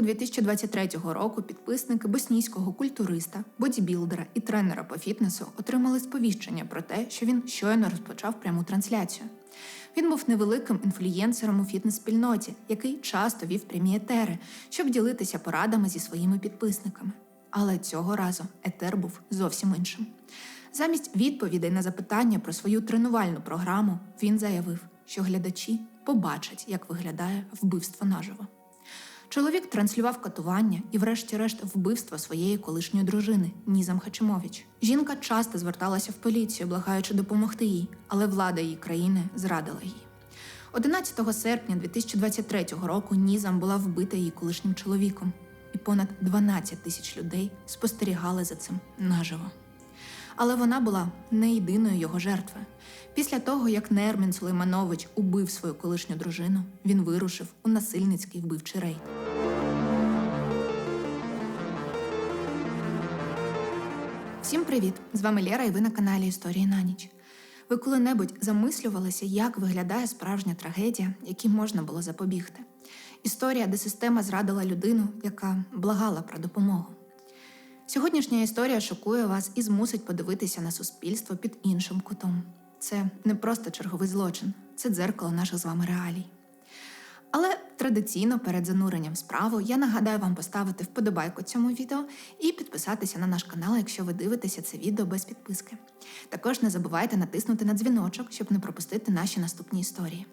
Влітку 2023 року підписники боснійського культуриста, бодібілдера і тренера по фітнесу отримали сповіщення про те, що він щойно розпочав пряму трансляцію. Він був невеликим інфлюєнсером у фітнес-спільноті, який часто вів прямі етери, щоб ділитися порадами зі своїми підписниками. Але цього разу етер був зовсім іншим. Замість відповідей на запитання про свою тренувальну програму він заявив, що глядачі побачать, як виглядає вбивство наживо. Чоловік транслював катування і, врешті-решт, вбивство своєї колишньої дружини Нізам Хачимович. Жінка часто зверталася в поліцію, благаючи допомогти їй, але влада її країни зрадила її. 11 серпня 2023 року Нізам була вбита її колишнім чоловіком, і понад 12 тисяч людей спостерігали за цим наживо. Але вона була не єдиною його жертвою. Після того, як Нермін Сулейманович убив свою колишню дружину, він вирушив у насильницький вбивчий рейд. Всім привіт! З вами Лєра і ви на каналі Історії на ніч. Ви коли-небудь замислювалися, як виглядає справжня трагедія, якій можна було запобігти? Історія, де система зрадила людину, яка благала про допомогу. Сьогоднішня історія шокує вас і змусить подивитися на суспільство під іншим кутом. Це не просто черговий злочин, це дзеркало наших з вами реалій. Але традиційно перед зануренням в справу я нагадаю вам поставити вподобайку цьому відео і підписатися на наш канал, якщо ви дивитеся це відео без підписки. Також не забувайте натиснути на дзвіночок, щоб не пропустити наші наступні історії.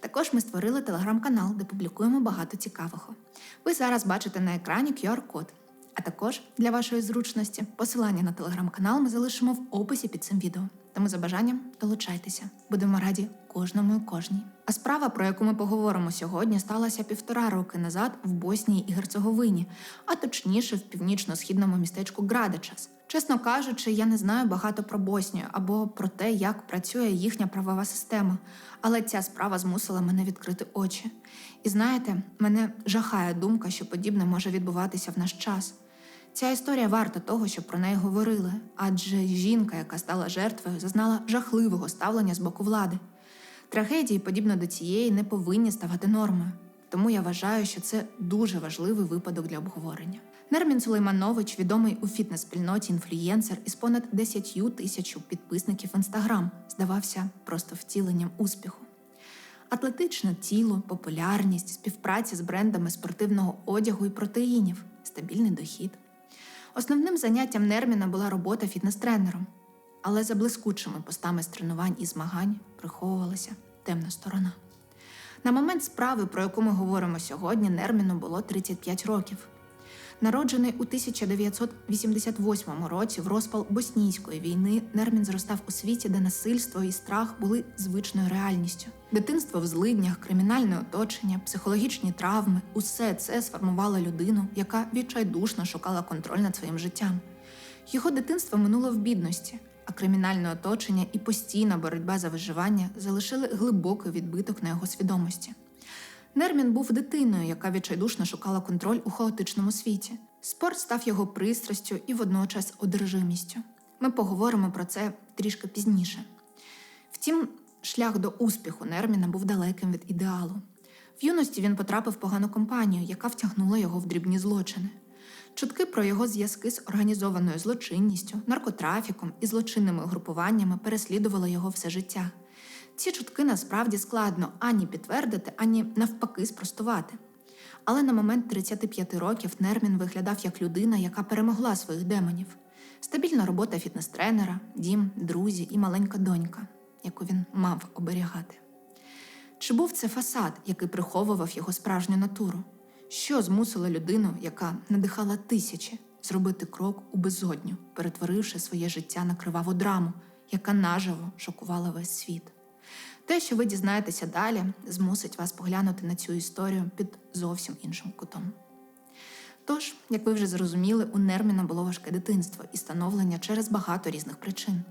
Також ми створили телеграм-канал, де публікуємо багато цікавого. Ви зараз бачите на екрані QR-код. А також для вашої зручності посилання на телеграм-канал ми залишимо в описі під цим відео. Тому за бажанням долучайтеся. Будемо раді кожному і кожній. А справа, про яку ми поговоримо сьогодні, сталася півтора роки назад в Боснії і Герцеговині, а точніше в північно-східному містечку Градичас. Чесно кажучи, я не знаю багато про Боснію або про те, як працює їхня правова система, але ця справа змусила мене відкрити очі. І знаєте, мене жахає думка, що подібне може відбуватися в наш час. Ця історія варта того, щоб про неї говорили, адже жінка, яка стала жертвою, зазнала жахливого ставлення з боку влади. Трагедії, подібно до цієї, не повинні ставати нормою. Тому я вважаю, що це дуже важливий випадок для обговорення. Нермін Сулейманович, відомий у фітнес-спільноті інфлюєнсер із понад 10 тисяч підписників інстаграм, здавався просто втіленням успіху. Атлетичне тіло, популярність, співпраця з брендами спортивного одягу і протеїнів, стабільний дохід. Основним заняттям Нерміна була робота фітнес-тренером, але за блискучими постами з тренувань і змагань приховувалася темна сторона. На момент справи, про яку ми говоримо сьогодні, Нерміну було 35 років. Народжений у 1988 році в розпал боснійської війни, Нермін зростав у світі, де насильство і страх були звичною реальністю. Дитинство в злиднях, кримінальне оточення, психологічні травми усе це сформувало людину, яка відчайдушно шукала контроль над своїм життям. Його дитинство минуло в бідності, а кримінальне оточення і постійна боротьба за виживання залишили глибокий відбиток на його свідомості. Нермін був дитиною, яка відчайдушно шукала контроль у хаотичному світі. Спорт став його пристрастю і водночас одержимістю. Ми поговоримо про це трішки пізніше. Втім, шлях до успіху Нерміна був далеким від ідеалу. В юності він потрапив в погану компанію, яка втягнула його в дрібні злочини. Чутки про його зв'язки з організованою злочинністю, наркотрафіком і злочинними угрупуваннями переслідували його все життя. Ці чутки насправді складно ані підтвердити, ані навпаки спростувати. Але на момент 35 років Нермін виглядав як людина, яка перемогла своїх демонів. Стабільна робота фітнес-тренера, дім, друзі і маленька донька, яку він мав оберігати. Чи був це фасад, який приховував його справжню натуру? Що змусило людину, яка надихала тисячі, зробити крок у безодню, перетворивши своє життя на криваву драму, яка наживо шокувала весь світ? Те, що ви дізнаєтеся далі, змусить вас поглянути на цю історію під зовсім іншим кутом. Тож, як ви вже зрозуміли, у Нерміна було важке дитинство і становлення через багато різних причин.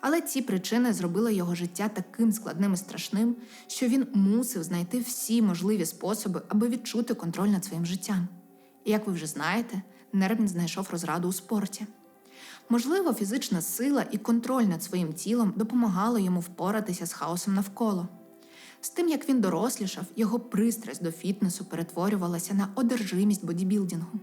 Але ці причини зробили його життя таким складним і страшним, що він мусив знайти всі можливі способи, аби відчути контроль над своїм життям. І як ви вже знаєте, Нермін знайшов розраду у спорті. Можливо, фізична сила і контроль над своїм тілом допомагали йому впоратися з хаосом навколо. З тим, як він дорослішав, його пристрасть до фітнесу перетворювалася на одержимість бодібілдингу.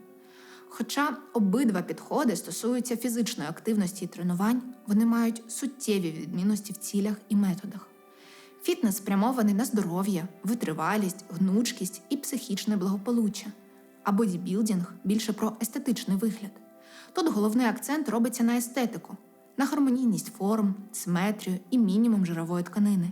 Хоча обидва підходи стосуються фізичної активності і тренувань, вони мають суттєві відмінності в цілях і методах. Фітнес спрямований на здоров'я, витривалість, гнучкість і психічне благополуччя, а бодібілдинг більше про естетичний вигляд. Тут головний акцент робиться на естетику, на гармонійність форм, симетрію і мінімум жирової тканини.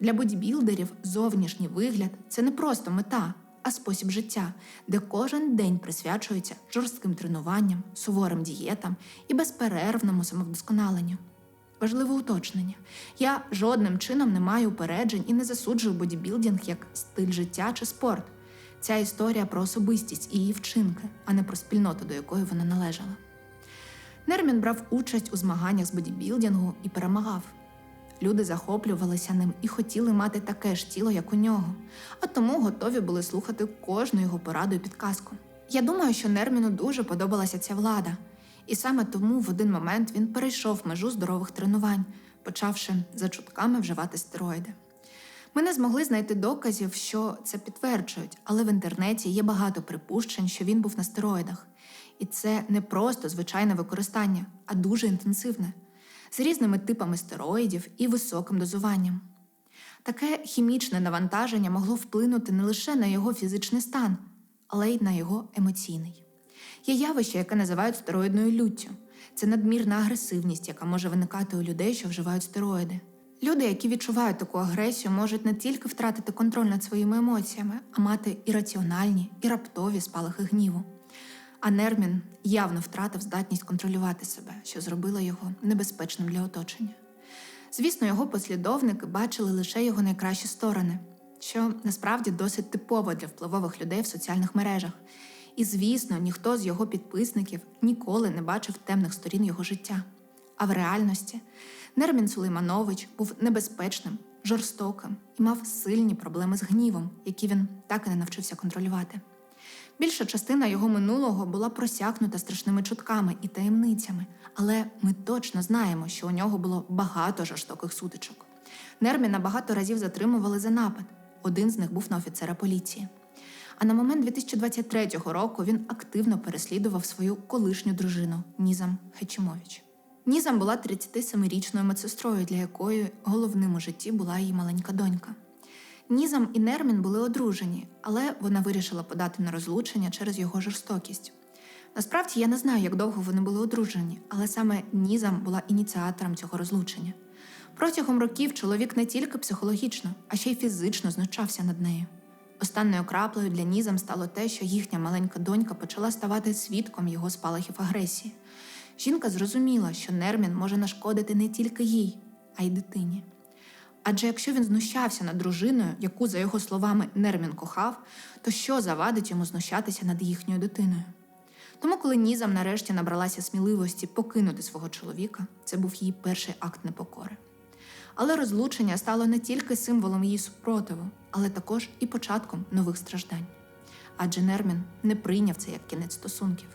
Для бодібілдерів зовнішній вигляд це не просто мета, а спосіб життя, де кожен день присвячується жорстким тренуванням, суворим дієтам і безперервному самовдосконаленню. Важливе уточнення: я жодним чином не маю упереджень і не засуджую бодібілдинг як стиль життя чи спорт. Ця історія про особистість і її вчинки, а не про спільноту, до якої вона належала. Нермін брав участь у змаганнях з бодібілдингу і перемагав. Люди захоплювалися ним і хотіли мати таке ж тіло, як у нього, а тому готові були слухати кожну його пораду і підказку. Я думаю, що Нерміну дуже подобалася ця влада, і саме тому в один момент він перейшов межу здорових тренувань, почавши за чутками вживати стероїди. Ми не змогли знайти доказів, що це підтверджують, але в інтернеті є багато припущень, що він був на стероїдах. І це не просто звичайне використання, а дуже інтенсивне, з різними типами стероїдів і високим дозуванням. Таке хімічне навантаження могло вплинути не лише на його фізичний стан, але й на його емоційний. Є явище, яке називають стероїдною люттю. Це надмірна агресивність, яка може виникати у людей, що вживають стероїди. Люди, які відчувають таку агресію, можуть не тільки втратити контроль над своїми емоціями, а мати ірраціональні і раптові спалахи гніву. А Нермін явно втратив здатність контролювати себе, що зробило його небезпечним для оточення. Звісно, його послідовники бачили лише його найкращі сторони, що насправді досить типово для впливових людей в соціальних мережах. І, звісно, ніхто з його підписників ніколи не бачив темних сторін його життя. А в реальності Нермін Сулейманович був небезпечним, жорстоким і мав сильні проблеми з гнівом, які він так і не навчився контролювати. Більша частина його минулого була просякнута страшними чутками і таємницями, але ми точно знаємо, що у нього було багато жорстоких сутичок. Нерміна багато разів затримували за напад. Один з них був на офіцера поліції. А на момент 2023 року він активно переслідував свою колишню дружину Нізам Хечимович. Нізам була 37-річною медсестрою, для якої головним у житті була її маленька донька. Нізам і Нермін були одружені, але вона вирішила подати на розлучення через його жорстокість. Насправді я не знаю, як довго вони були одружені, але саме Нізам була ініціатором цього розлучення. Протягом років чоловік не тільки психологічно, а ще й фізично знущався над нею. Останньою краплею для Нізам стало те, що їхня маленька донька почала ставати свідком його спалахів агресії. Жінка зрозуміла, що Нермін може нашкодити не тільки їй, а й дитині. Адже якщо він знущався над дружиною, яку, за його словами, Нермін кохав, то що завадить йому знущатися над їхньою дитиною? Тому, коли Нізам нарешті набралася сміливості покинути свого чоловіка, це був її перший акт непокори. Але розлучення стало не тільки символом її супротиву, але також і початком нових страждань. Адже Нермін не прийняв це як кінець стосунків.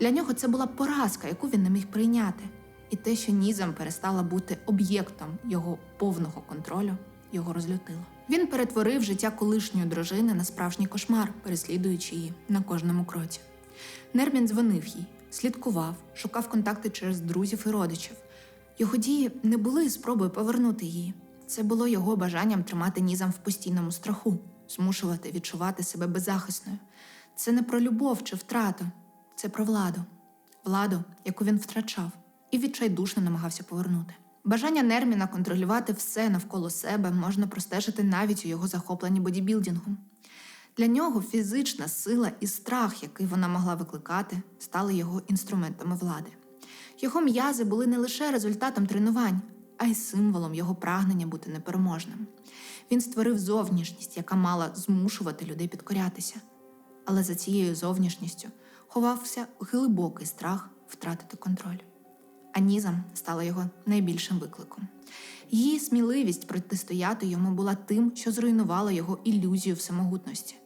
Для нього це була поразка, яку він не міг прийняти. І те, що Нізам перестала бути об'єктом його повного контролю, його розлютило. Він перетворив життя колишньої дружини на справжній кошмар, переслідуючи її на кожному кроці. Нермін дзвонив їй, слідкував, шукав контакти через друзів і родичів. Його дії не були спробою повернути її. Це було його бажанням тримати Нізам в постійному страху, змушувати відчувати себе беззахисною. Це не про любов чи втрату, це про владу, владу, яку він втрачав і відчайдушно намагався повернути. Бажання Нерміна контролювати все навколо себе можна простежити навіть у його захопленні бодібілдингом. Для нього фізична сила і страх, який вона могла викликати, стали його інструментами влади. Його м'язи були не лише результатом тренувань, а й символом його прагнення бути непереможним. Він створив зовнішність, яка мала змушувати людей підкорятися. Але за цією зовнішністю ховався глибокий страх втратити контроль. Анізам стала його найбільшим викликом. Її сміливість протистояти йому була тим, що зруйнувало його ілюзію всемогутності.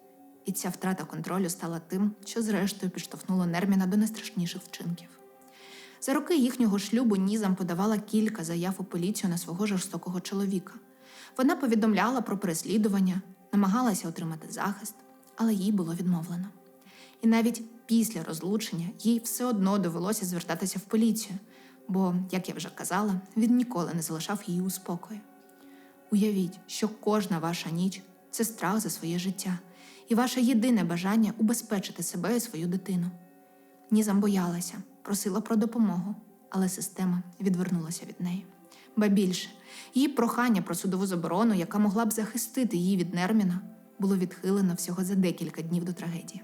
І ця втрата контролю стала тим, що зрештою підштовхнуло Нерміна до найстрашніших вчинків. За роки їхнього шлюбу Нізам подавала кілька заяв у поліцію на свого жорстокого чоловіка. Вона повідомляла про переслідування, намагалася отримати захист, але їй було відмовлено. І навіть після розлучення їй все одно довелося звертатися в поліцію, бо, як я вже казала, він ніколи не залишав її у спокої. Уявіть, що кожна ваша ніч це страх за своє життя і ваше єдине бажання убезпечити себе і свою дитину. Нізам боялася, просила про допомогу, але система відвернулася від неї. Ба більше, її прохання про судову заборону, яка могла б захистити її від Нерміна, було відхилено всього за декілька днів до трагедії.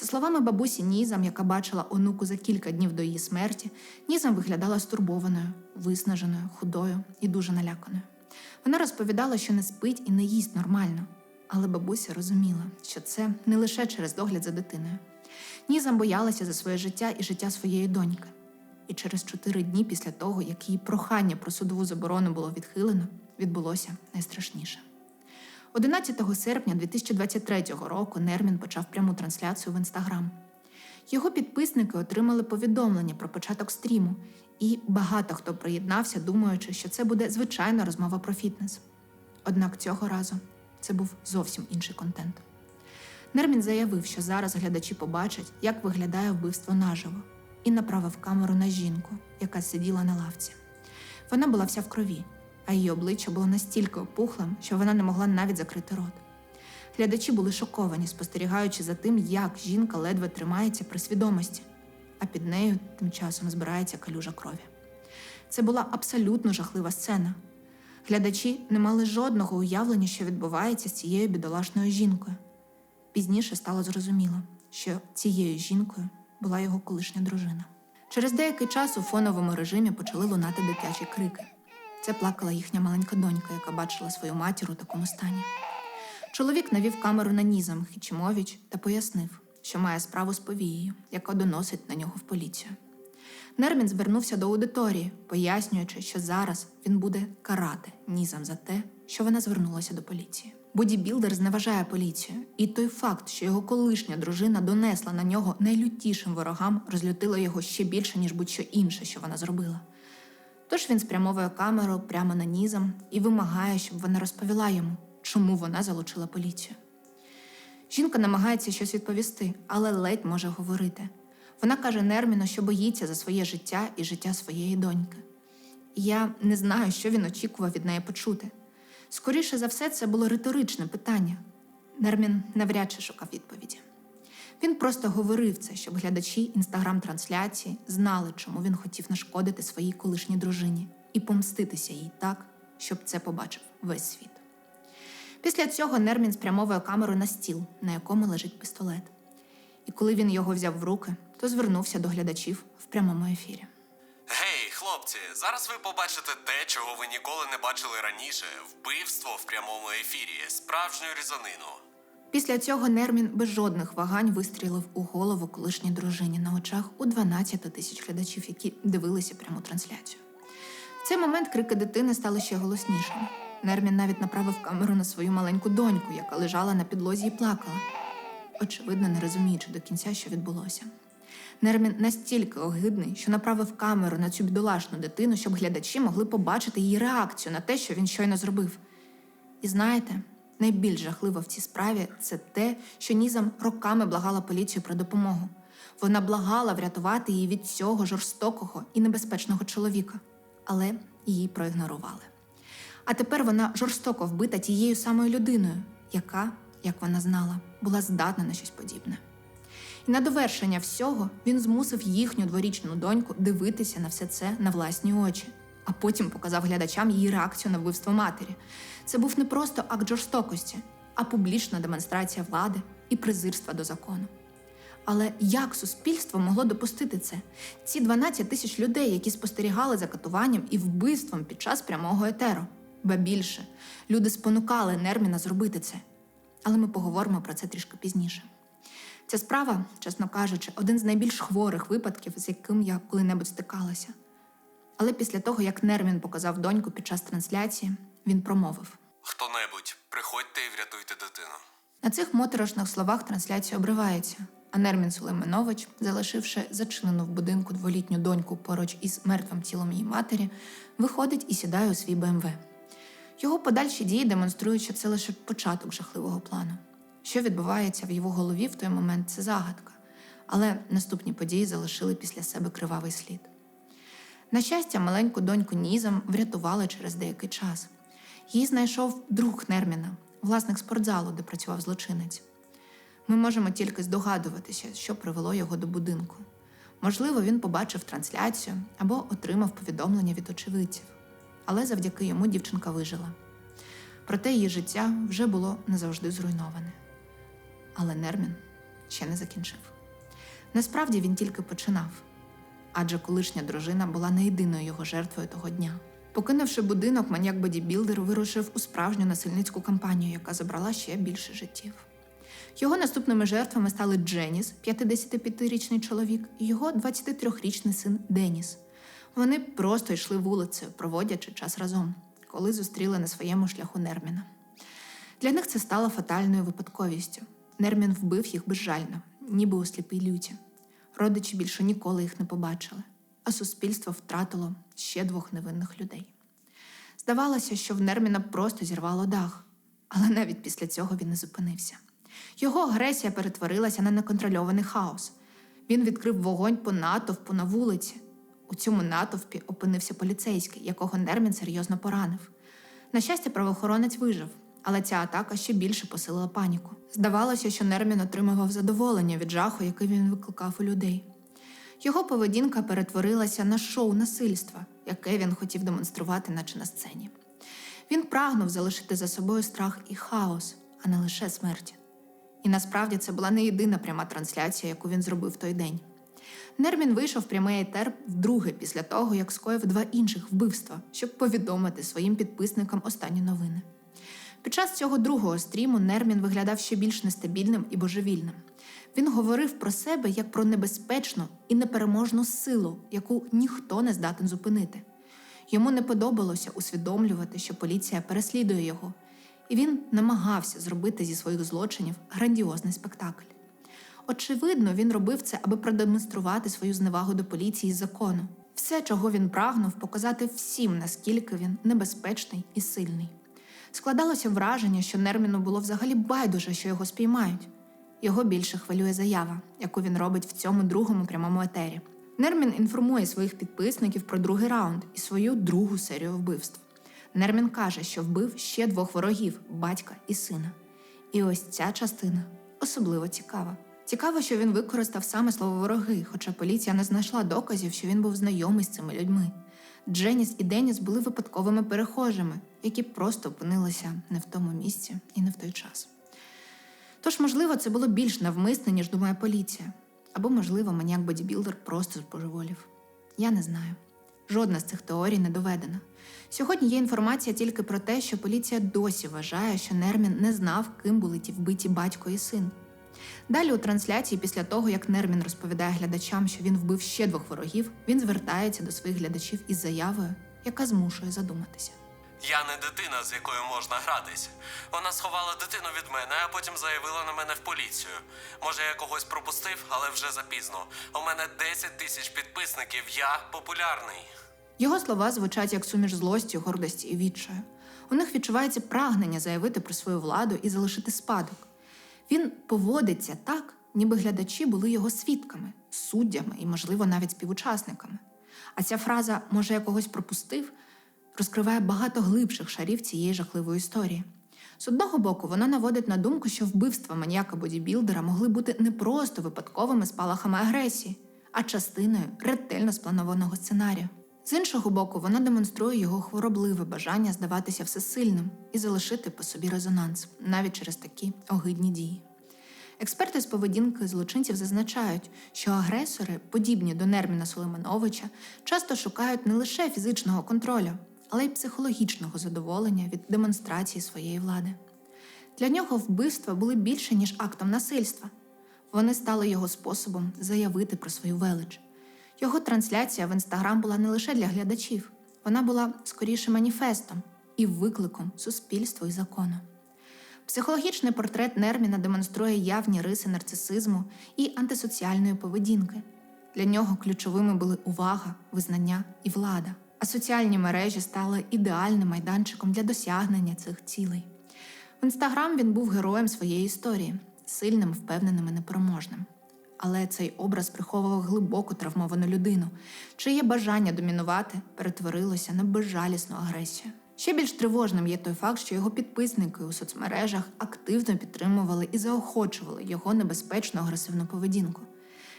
За словами бабусі Нізам, яка бачила онуку за кілька днів до її смерті, Нізам виглядала стурбованою, виснаженою, худою і дуже наляканою. Вона розповідала, що не спить і не їсть нормально, але бабуся розуміла, що це не лише через догляд за дитиною. Нізам боялася за своє життя і життя своєї доньки. І через чотири дні після того, як її прохання про судову заборону було відхилено, відбулося найстрашніше. 11 серпня 2023 року Нермін почав пряму трансляцію в інстаграм. Його підписники отримали повідомлення про початок стріму, і багато хто приєднався, думаючи, що це буде звичайна розмова про фітнес. Однак цього разу це був зовсім інший контент. Нермін заявив, що зараз глядачі побачать, як виглядає вбивство наживо, і направив камеру на жінку, яка сиділа на лавці. Вона була вся в крові, а її обличчя було настільки опухлим, що вона не могла навіть закрити рот. Глядачі були шоковані, спостерігаючи за тим, як жінка ледве тримається при свідомості, а під нею тим часом збирається калюжа крові. Це була абсолютно жахлива сцена. Глядачі не мали жодного уявлення, що відбувається з цією бідолашною жінкою. Пізніше стало зрозуміло, що цією жінкою була його колишня дружина. Через деякий час у фоновому режимі почали лунати дитячі крики. Це плакала їхня маленька донька, яка бачила свою матір у такому стані. Чоловік навів камеру на Нізам Хічимович та пояснив, що має справу з повією, яка доносить на нього в поліцію. Нермін звернувся до аудиторії, пояснюючи, що зараз він буде карати Нізам за те, що вона звернулася до поліції. Бодібілдер зневажає поліцію, і той факт, що його колишня дружина донесла на нього найлютішим ворогам, розлютило його ще більше, ніж будь-що інше, що вона зробила. Тож він спрямовує камеру прямо на Нізам і вимагає, щоб вона розповіла йому, чому вона залучила поліцію. Жінка намагається щось відповісти, але ледь може говорити. Вона каже Нерміну, що боїться за своє життя і життя своєї доньки. Я не знаю, що він очікував від неї почути. Скоріше за все, це було риторичне питання. Нермін навряд чи шукав відповіді. Він просто говорив це, щоб глядачі інстаграм-трансляції знали, чому він хотів нашкодити своїй колишній дружині і помститися їй так, щоб це побачив весь світ. Після цього Нермін спрямовує камеру на стіл, на якому лежить пістолет. І коли він його взяв в руки, то звернувся до глядачів в прямому ефірі. Гей, хлопці, зараз ви побачите те, чого ви ніколи не бачили раніше: вбивство в прямому ефірі, справжню різанину. Після цього Нермін без жодних вагань вистрілив у голову колишній дружині на очах у 12 тисяч глядачів, які дивилися пряму трансляцію. В цей момент крики дитини стали ще голоснішими. Нермін навіть направив камеру на свою маленьку доньку, яка лежала на підлозі і плакала, очевидно, не розуміючи до кінця, що відбулося. Нермін настільки огидний, що направив камеру на цю бідолашну дитину, щоб глядачі могли побачити її реакцію на те, що він щойно зробив. І знаєте, найбільш жахливо в цій справі це те, що Нізам роками благала поліцію про допомогу. Вона благала врятувати її від цього жорстокого і небезпечного чоловіка, але її проігнорували. А тепер вона жорстоко вбита тією самою людиною, яка, як вона знала, була здатна на щось подібне. І на довершення всього він змусив їхню дворічну доньку дивитися на все це на власні очі, а потім показав глядачам її реакцію на вбивство матері. Це був не просто акт жорстокості, а публічна демонстрація влади і презирства до закону. Але як суспільство могло допустити це? Ці 12 тисяч людей, які спостерігали за катуванням і вбивством під час прямого етеру. Ба більше, люди спонукали Нерміна зробити це. Але ми поговоримо про це трішки пізніше. Ця справа, чесно кажучи, один з найбільш хворих випадків, з яким я коли-небудь стикалася. Але після того, як Нермін показав доньку під час трансляції, він промовив: Хто-небудь, приходьте і врятуйте дитину. на цих моторошних словах трансляція обривається, а Нермін Сулейменович, залишивши зачинену в будинку дволітню доньку поруч із мертвим тілом її матері, виходить і сідає у свій БМВ. Його подальші дії демонструють, що це лише початок жахливого плану. Що відбувається в його голові в той момент, це загадка, але наступні події залишили після себе кривавий слід. На щастя, маленьку доньку Нізам врятували через деякий час. Її знайшов друг Нерміна, власник спортзалу, де працював злочинець. Ми можемо тільки здогадуватися, що привело його до будинку. Можливо, він побачив трансляцію або отримав повідомлення від очевидців. Але завдяки йому дівчинка вижила. Проте її життя вже було не завжди зруйноване. Але Нермін ще не закінчив. Насправді він тільки починав, адже колишня дружина була не єдиною його жертвою того дня. Покинувши будинок, маніяк бодібілдер вирушив у справжню насильницьку кампанію, яка забрала ще більше життів. Його наступними жертвами стали Дженіс, 55-річний чоловік, і його 23-річний син Деніс. Вони просто йшли вулицею, проводячи час разом, коли зустріли на своєму шляху Нерміна. Для них це стало фатальною випадковістю. Нермін вбив їх безжально, ніби у сліпій люті. Родичі більше ніколи їх не побачили, а суспільство втратило ще двох невинних людей. Здавалося, що в Нерміна просто зірвало дах, але навіть після цього він не зупинився. Його агресія перетворилася на неконтрольований хаос. Він відкрив вогонь по натовпу на вулиці. У цьому натовпі опинився поліцейський, якого Нермін серйозно поранив. На щастя, правоохоронець вижив, але ця атака ще більше посилила паніку. Здавалося, що Нермін отримував задоволення від жаху, який він викликав у людей. Його поведінка перетворилася на шоу насильства, яке він хотів демонструвати, наче на сцені. Він прагнув залишити за собою страх і хаос, а не лише смерть. І насправді це була не єдина пряма трансляція, яку він зробив той день. Нермін вийшов прямий етер вдруге після того, як скоїв два інших вбивства, щоб повідомити своїм підписникам останні новини. Під час цього другого стріму Нермін виглядав ще більш нестабільним і божевільним. Він говорив про себе як про небезпечну і непереможну силу, яку ніхто не здатен зупинити. Йому не подобалося усвідомлювати, що поліція переслідує його, і він намагався зробити зі своїх злочинів грандіозний спектакль. Очевидно, він робив це, аби продемонструвати свою зневагу до поліції і закону. Все, чого він прагнув, показати всім, наскільки він небезпечний і сильний. Складалося враження, що Нерміну було взагалі байдуже, що його спіймають. Його більше хвилює заява, яку він робить в цьому другому прямому етері. Нермін інформує своїх підписників про другий раунд і свою другу серію вбивств. Нермін каже, що вбив ще двох ворогів батька і сина. І ось ця частина особливо цікава. Цікаво, що він використав саме слово вороги, хоча поліція не знайшла доказів, що він був знайомий з цими людьми. Дженіс і Деніс були випадковими перехожими, які просто опинилися не в тому місці і не в той час. Тож, можливо, це було більш навмисне, ніж думає поліція. Або, можливо, маніяк бодібілдер просто збожеволів. Я не знаю. Жодна з цих теорій не доведена. Сьогодні є інформація тільки про те, що поліція досі вважає, що Нермін не знав, ким були ті вбиті батько і син. Далі у трансляції, після того, як Нермін розповідає глядачам, що він вбив ще двох ворогів, він звертається до своїх глядачів із заявою, яка змушує задуматися. Я не дитина, з якою можна гратись. Вона сховала дитину від мене, а потім заявила на мене в поліцію. Може, я когось пропустив, але вже запізно. У мене 10 тисяч підписників, я популярний. Його слова звучать як суміш злості, гордості і відчаю. У них відчувається прагнення заявити про свою владу і залишити спадок. Він поводиться так, ніби глядачі були його свідками, суддями і, можливо, навіть співучасниками. А ця фраза може я когось пропустив розкриває багато глибших шарів цієї жахливої історії. З одного боку, вона наводить на думку, що вбивства маніяка бодібілдера могли бути не просто випадковими спалахами агресії, а частиною ретельно спланованого сценарію. З іншого боку, вона демонструє його хворобливе бажання здаватися всесильним і залишити по собі резонанс навіть через такі огидні дії. Експерти з поведінки злочинців зазначають, що агресори, подібні до Нерміна Сулеймановича, часто шукають не лише фізичного контролю, але й психологічного задоволення від демонстрації своєї влади. Для нього вбивства були більше, ніж актом насильства. Вони стали його способом заявити про свою велич. Його трансляція в інстаграм була не лише для глядачів, вона була скоріше маніфестом і викликом суспільству і закону. Психологічний портрет Нерміна демонструє явні риси нарцисизму і антисоціальної поведінки. Для нього ключовими були увага, визнання і влада, а соціальні мережі стали ідеальним майданчиком для досягнення цих цілей. В інстаграм він був героєм своєї історії, сильним, впевненим і непереможним. Але цей образ приховував глибоко травмовану людину, чиє бажання домінувати перетворилося на безжалісну агресію. Ще більш тривожним є той факт, що його підписники у соцмережах активно підтримували і заохочували його небезпечну агресивну поведінку.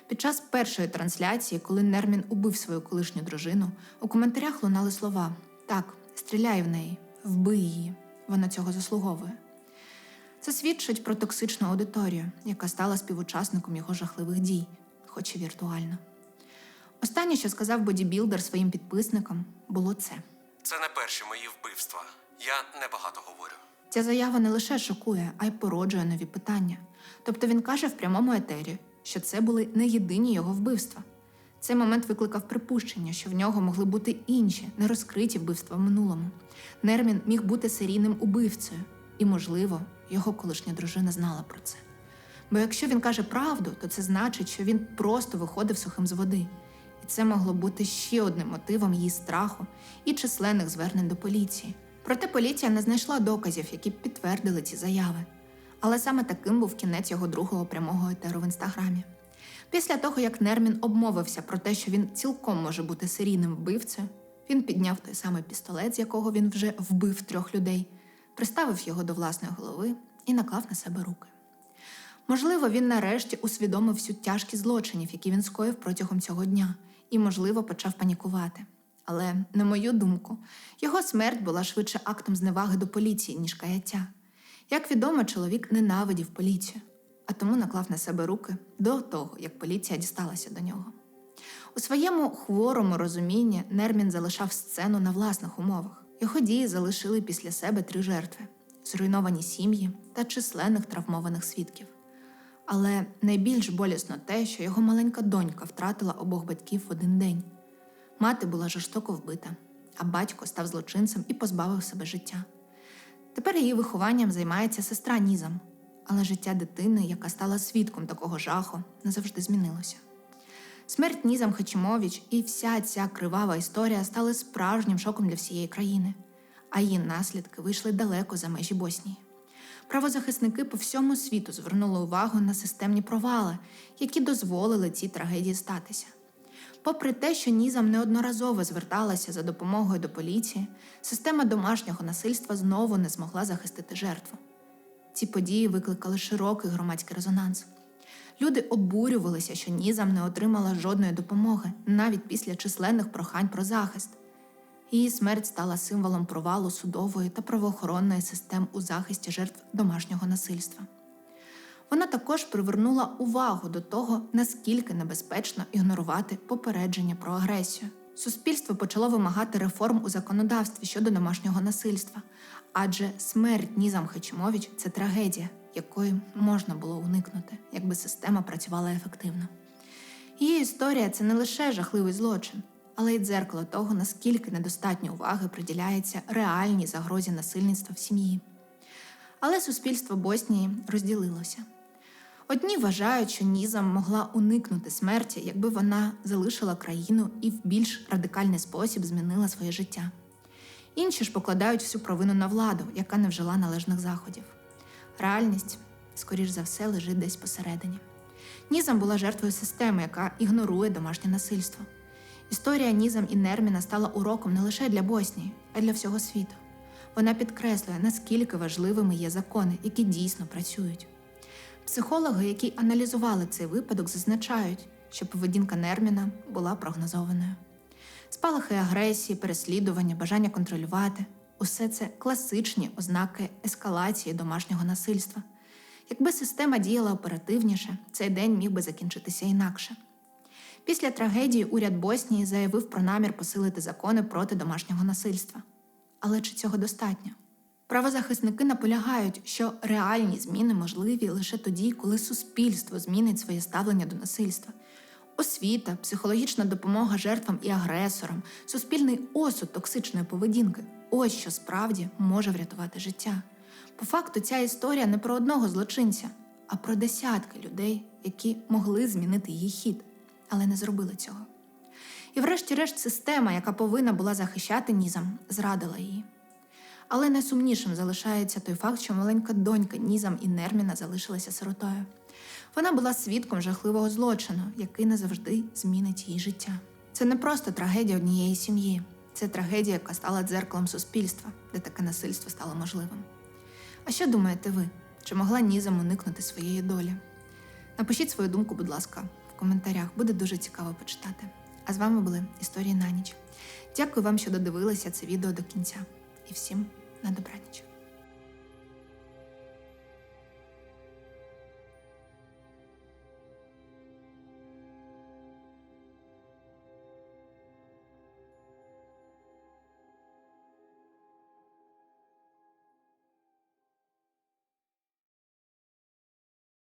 Під час першої трансляції, коли Нермін убив свою колишню дружину, у коментарях лунали слова: Так, стріляй в неї, вбий її, вона цього заслуговує. Це свідчить про токсичну аудиторію, яка стала співучасником його жахливих дій, хоч і віртуально. Останнє, що сказав бодібілдер своїм підписникам, було це. Це не перші мої вбивства. Я небагато говорю. Ця заява не лише шокує, а й породжує нові питання. Тобто він каже в прямому етері, що це були не єдині його вбивства. Цей момент викликав припущення, що в нього могли бути інші, нерозкриті вбивства в минулому. Нермін міг бути серійним убивцею, і, можливо, його колишня дружина знала про це. Бо якщо він каже правду, то це значить, що він просто виходив сухим з води. І це могло бути ще одним мотивом її страху і численних звернень до поліції. Проте поліція не знайшла доказів, які підтвердили ці заяви. Але саме таким був кінець його другого прямого етеру в інстаграмі. Після того, як Нермін обмовився про те, що він цілком може бути серійним вбивцею, він підняв той самий пістолет, з якого він вже вбив трьох людей, приставив його до власної голови і наклав на себе руки. Можливо, він нарешті усвідомив всю тяжкість злочинів, які він скоїв протягом цього дня, і, можливо, почав панікувати. Але, на мою думку, його смерть була швидше актом зневаги до поліції, ніж каяття. Як відомо, чоловік ненавидів поліцію, а тому наклав на себе руки до того, як поліція дісталася до нього. У своєму хворому розумінні Нермін залишав сцену на власних умовах. Його дії залишили після себе три жертви: зруйновані сім'ї та численних травмованих свідків. Але найбільш болісно те, що його маленька донька втратила обох батьків в один день. Мати була жорстоко вбита, а батько став злочинцем і позбавив себе життя. Тепер її вихованням займається сестра Нізам, але життя дитини, яка стала свідком такого жаху, назавжди змінилося. Смерть Нізам Хачимович і вся ця кривава історія стали справжнім шоком для всієї країни, а її наслідки вийшли далеко за межі Боснії. Правозахисники по всьому світу звернули увагу на системні провали, які дозволили цій трагедії статися. Попри те, що Нізам неодноразово зверталася за допомогою до поліції, система домашнього насильства знову не змогла захистити жертву. Ці події викликали широкий громадський резонанс. Люди обурювалися, що Нізам не отримала жодної допомоги, навіть після численних прохань про захист. Її смерть стала символом провалу судової та правоохоронної систем у захисті жертв домашнього насильства. Вона також привернула увагу до того, наскільки небезпечно ігнорувати попередження про агресію. Суспільство почало вимагати реформ у законодавстві щодо домашнього насильства, адже смерть Нізам Хачимович це трагедія, якої можна було уникнути, якби система працювала ефективно. Її історія це не лише жахливий злочин, але й дзеркало того, наскільки недостатньо уваги приділяється реальній загрозі насильництва в сім'ї. Але суспільство Боснії розділилося. Одні вважають, що Нізам могла уникнути смерті, якби вона залишила країну і в більш радикальний спосіб змінила своє життя. Інші ж покладають всю провину на владу, яка не вжила належних заходів. Реальність, скоріш за все, лежить десь посередині. Нізам була жертвою системи, яка ігнорує домашнє насильство. Історія Нізам і Нерміна стала уроком не лише для Боснії, а й для всього світу. Вона підкреслює, наскільки важливими є закони, які дійсно працюють. Психологи, які аналізували цей випадок, зазначають, що поведінка Нерміна була прогнозованою. Спалахи агресії, переслідування, бажання контролювати усе це класичні ознаки ескалації домашнього насильства. Якби система діяла оперативніше, цей день міг би закінчитися інакше. Після трагедії уряд Боснії заявив про намір посилити закони проти домашнього насильства. Але чи цього достатньо? Правозахисники наполягають, що реальні зміни можливі лише тоді, коли суспільство змінить своє ставлення до насильства. Освіта, психологічна допомога жертвам і агресорам, суспільний осуд токсичної поведінки ось що справді може врятувати життя. По факту, ця історія не про одного злочинця, а про десятки людей, які могли змінити її хід, але не зробили цього. І врешті-решт система, яка повинна була захищати Нізам, зрадила її. Але найсумнішим залишається той факт, що маленька донька Нізам і Нерміна залишилася сиротою. Вона була свідком жахливого злочину, який назавжди змінить її життя. Це не просто трагедія однієї сім'ї, це трагедія, яка стала дзеркалом суспільства, де таке насильство стало можливим. А що думаєте ви? Чи могла Нізам уникнути своєї долі? Напишіть свою думку, будь ласка, в коментарях. Буде дуже цікаво почитати. А з вами були історії на ніч. Дякую вам, що додивилися це відео до кінця. І всім на добраніч.